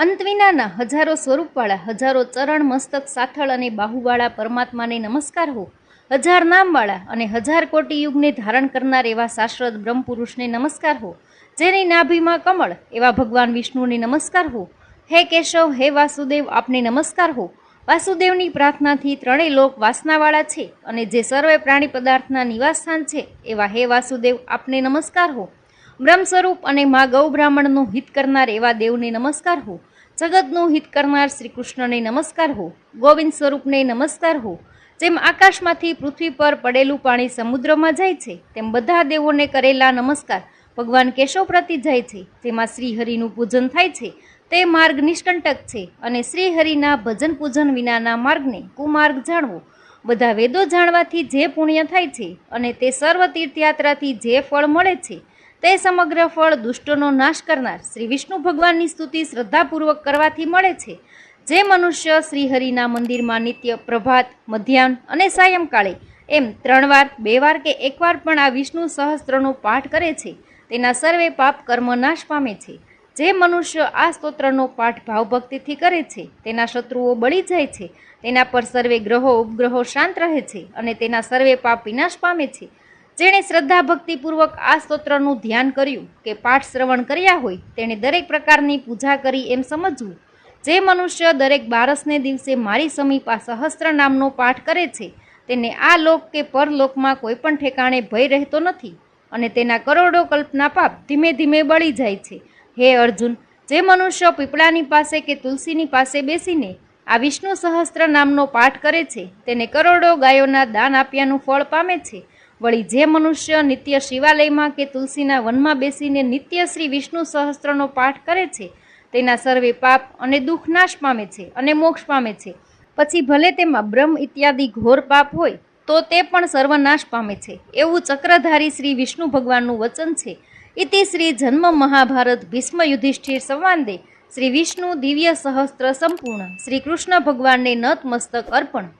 અંતવિનાના હજારો સ્વરૂપવાળા, હજારો ચરણ, મસ્તક, સાથળ અને બાહુવાળા પરમાત્માને નમસ્કાર હો. હજાર નામવાળા અને હજાર કોટી યુગને ધારણ કરનાર એવા શાશ્વત બ્રહ્મપુરુષને નમસ્કાર હો. જેની નાભીમાં કમળ, એવા ભગવાન વિષ્ણુને નમસ્કાર હો. હે કેશવ, હે વાસુદેવ, આપને નમસ્કાર હો. વાસુદેવની પ્રાર્થનાથી ત્રણેય લોક વાસનાવાળા છે અને જે સર્વે પ્રાણી પદાર્થના નિવાસસ્થાન છે, એવા હે વાસુદેવ, આપને નમસ્કાર હો. બ્રહ્મ સ્વરૂપ અને મા ગૌ બ્રાહ્મણનું હિત કરનાર એવા દેવને નમસ્કાર હો. જગતનું હિત કરનાર શ્રી કૃષ્ણને નમસ્કાર હો, ગોવિંદ સ્વરૂપને નમસ્કાર હો. જેમ આકાશમાંથી પૃથ્વી પર પડેલું પાણી સમુદ્રમાં જાય છે, તેમ બધા દેવોને કરેલા નમસ્કાર ભગવાન કેશવ પ્રતિ જાય છે, જેમાં શ્રી હરિનું પૂજન થાય છે, તે માર્ગ નિષ્કંટક છે અને શ્રી હરિના ભજન પૂજન વિનાના માર્ગને કુમાર્ગ જાણવો. બધા વેદો જાણવાથી જે પુણ્ય થાય છે અને તે સર્વ તીર્થયાત્રાથી જે ફળ મળે છે તે સમગ્ર ફળ દુષ્ટોનો નાશ કરનાર શ્રી વિષ્ણુ ભગવાનની સ્તુતિ શ્રદ્ધાપૂર્વક કરવાથી મળે છે. જે મનુષ્ય શ્રીહરિના મંદિરમાં નિત્ય પ્રભાત, મધ્યાહન અને સાયંકાળે એમ ત્રણ વાર, બે વાર કે એકવાર પણ આ વિષ્ણુ સહસ્ત્રનો પાઠ કરે છે, તેના સર્વે પાપ કર્મ નાશ પામે છે. જે મનુષ્ય આ સ્તોત્રનો પાઠ ભાવભક્તિથી કરે છે, તેના શત્રુઓ બળી જાય છે, તેના પર સર્વે ગ્રહો, ઉપગ્રહો શાંત રહે છે અને તેના સર્વે પાપ વિનાશ પામે છે. જેણે શ્રદ્ધા ભક્તિપૂર્વક આ સ્તોત્રનું ધ્યાન કર્યું કે પાઠ શ્રવણ કર્યા હોય તેણે દરેક પ્રકારની પૂજા કરી એમ સમજવું. જે મનુષ્ય દરેક બારસને દિવસે મારી સમીપા સહસ્ત્ર નામનો પાઠ કરે છે, તેને આ લોક કે પરલોકમાં કોઈ પણ ઠેકાણે ભય રહેતો નથી અને તેના કરોડો કલ્પના પાપ ધીમે ધીમે બળી જાય છે. હે અર્જુન, જે મનુષ્ય પીપળાની પાસે કે તુલસીની પાસે બેસીને આ વિષ્ણુ સહસ્ત્ર નામનો પાઠ કરે છે, તેને કરોડો ગાયોના દાન આપ્યાનું ફળ પામે છે વળી જે મનુષ્ય નિત્ય શિવાલયમાં કે તુલસીના વનમાં બેસીને નિત્ય શ્રી વિષ્ણુ સહસ્ત્રનો પાઠ કરે છે, તેના સર્વે પાપ અને દુઃખ નાશ પામે છે અને મોક્ષ પામે છે. પછી ભલે તેમાં બ્રહ્મ ઇત્યાદિ ઘોર પાપ હોય, તો તે પણ સર્વનાશ પામે છે. એવું ચક્રધારી શ્રી વિષ્ણુ ભગવાનનું વચન છે. ઇતિ શ્રી જન્મ મહાભારત ભીષ્મ યુધિષ્ઠિર સંવાદે શ્રી વિષ્ણુ દિવ્ય સહસ્ત્ર સંપૂર્ણ શ્રી કૃષ્ણ ભગવાનને નત મસ્તક અર્પણ.